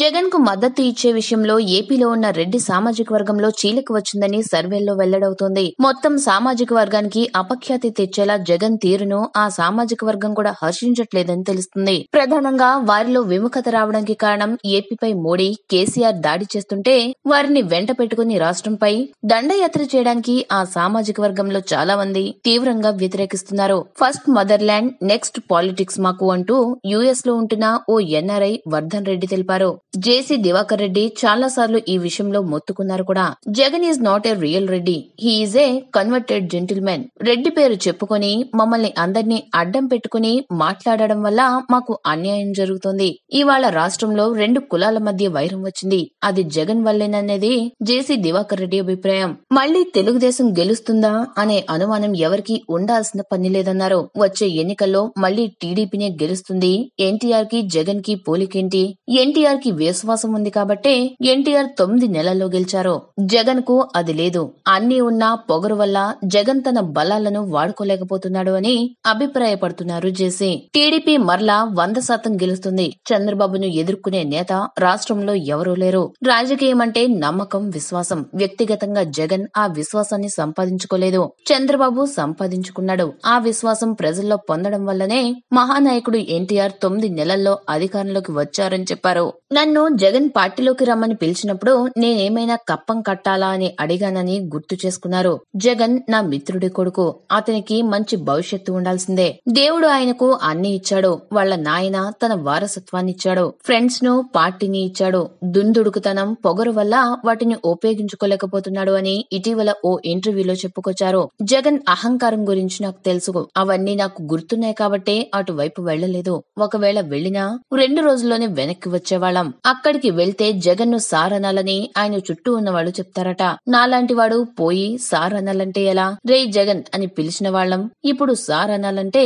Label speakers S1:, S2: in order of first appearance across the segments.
S1: జగన్కు మద్దతు ఇచ్చే విషయంలో ఏపీలో ఉన్న రెడ్డి సామాజిక వర్గంలో చీలిక వచ్చిందని సర్వేల్లో వెల్లడవుతోంది. మొత్తం సామాజిక వర్గానికి అపఖ్యాతి తెచ్చేలా జగన్ తీరును ఆ సామాజిక వర్గం కూడా హర్షించట్లేదని తెలుస్తుంది. ప్రధానంగా వారిలో విముఖత రావడానికి కారణం ఏపీపై మోడీ కేసీఆర్ దాడి చేస్తుంటే వారిని వెంట పెట్టుకుని రాష్ట్రంపై దండయాత్ర చేయడానికి ఆ సామాజిక వర్గంలో చాలా మంది తీవ్రంగా వ్యతిరేకిస్తున్నారు. ఫస్ట్ మదర్లాండ్ నెక్స్ట్ పాలిటిక్స్ మాకు అంటూ యుఎస్లో ఉంటున్న ఓ ఎన్ఆర్ఐ వర్ధన్ రెడ్డి తెలిపారు. జేసీ దివాకర్ రెడ్డి చాలా సార్లు ఈ విషయంలో మొత్తుకున్నారు కూడా. Jagan is not a real Reddy. He is a converted gentleman. Reddy పేరు చెప్పుకొని మమ్మల్ని అందరినీ అడ్డం పెట్టుకుని మాట్లాడడం వల్ల మాకు అన్యాయం జరుగుతోంది. ఇవాళ రాష్ట్రంలో రెండు కులాల మధ్య వైరం వచ్చింది. అది జగన్ వల్లేననేది జేసీ దివాకర్ రెడ్డి అభిప్రాయం. మళ్ళీ తెలుగుదేశం గెలుస్తుందా అనే అనుమానం ఎవరికీ ఉండాల్సిన పని లేదన్నారు. వచ్చే ఎన్నికల్లో మళ్ళీ టీడీపీనే గెలుస్తుంది. ఎన్టీఆర్కి జగన్కి పోలికేంటి? ఎన్టీఆర్కి విశ్వాసం ఉంది కాబట్టే ఎన్టీఆర్ తొమ్మిది నెలల్లో గెలిచారు. జగన్కు అది లేదు. అన్ని ఉన్నా పొగరు వల్ల జగన్ తన బలాలను వాడుకోలేకపోతున్నాడు అని అభిప్రాయపడుతున్నారు జేసీ. టీడీపీ మరలా వంద శాతం గెలుస్తుంది. చంద్రబాబును ఎదుర్కొనే నేత రాష్ట్రంలో ఎవరూ లేరు. రాజకీయం అంటే నమ్మకం విశ్వాసం. వ్యక్తిగతంగా జగన్ ఆ విశ్వాసాన్ని సంపాదించుకోలేదు. చంద్రబాబు సంపాదించుకున్నాడు. ఆ విశ్వాసం ప్రజల్లో పొందడం వల్లనే మహానాయకుడు ఎన్టీఆర్ తొమ్మిది నెలల్లో అధికారంలోకి వచ్చారని చెప్పారు. నన్ను జగన్ పార్టీలోకి రమ్మని పిలిచినప్పుడు నేనేమైనా కప్పం కట్టాలా అని అడిగానని గుర్తు చేసుకున్నారు. జగన్ నా మిత్రుడి కొడుకు. అతనికి మంచి భవిష్యత్తు ఉండాల్సిందే. దేవుడు ఆయనకు అన్ని ఇచ్చాడు. వాళ్ళ నాయన తన వారసత్వాన్ని ఇచ్చాడు. ఫ్రెండ్స్ను పార్టీని ఇచ్చాడు. దుందుడుకుతనం పొగరు వల్ల వాటిని ఉపయోగించుకోలేకపోతున్నాడు అని ఇటీవల ఓ ఇంటర్వ్యూలో చెప్పుకొచ్చారు. జగన్ అహంకారం గురించి నాకు తెలుసు. అవన్నీ నాకు గుర్తున్నాయి కాబట్టే అటువైపు వెళ్ళలేదు ఒకవేళ వెళ్ళినా రెండు రోజుల్లోనే వెనక్కి వచ్చేవాళ్ళం. అక్కడికి వెళ్తే జగన్ను సార్ అనాలని ఆయన చుట్టూ ఉన్నవాళ్ళు చెప్తారట. నాలాంటి వాడు పోయి సార్ అనాలంటే ఎలా? రే జగన్ అని పిలిచిన వాళ్ళం. ఇప్పుడు సార్ అనాలంటే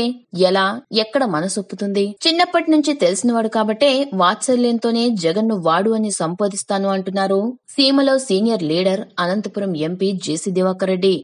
S1: ఎలా? ఎక్కడ మనసొప్పుతుంది? చిన్నప్పటి నుంచి తెలిసినవాడు కాబట్టే వాత్సల్యంతోనే జగన్ను వాడు అని సంబోధిస్తాను అంటున్నారు. సీమలో senior leader Anantapuram MP JC Diwakar Reddy.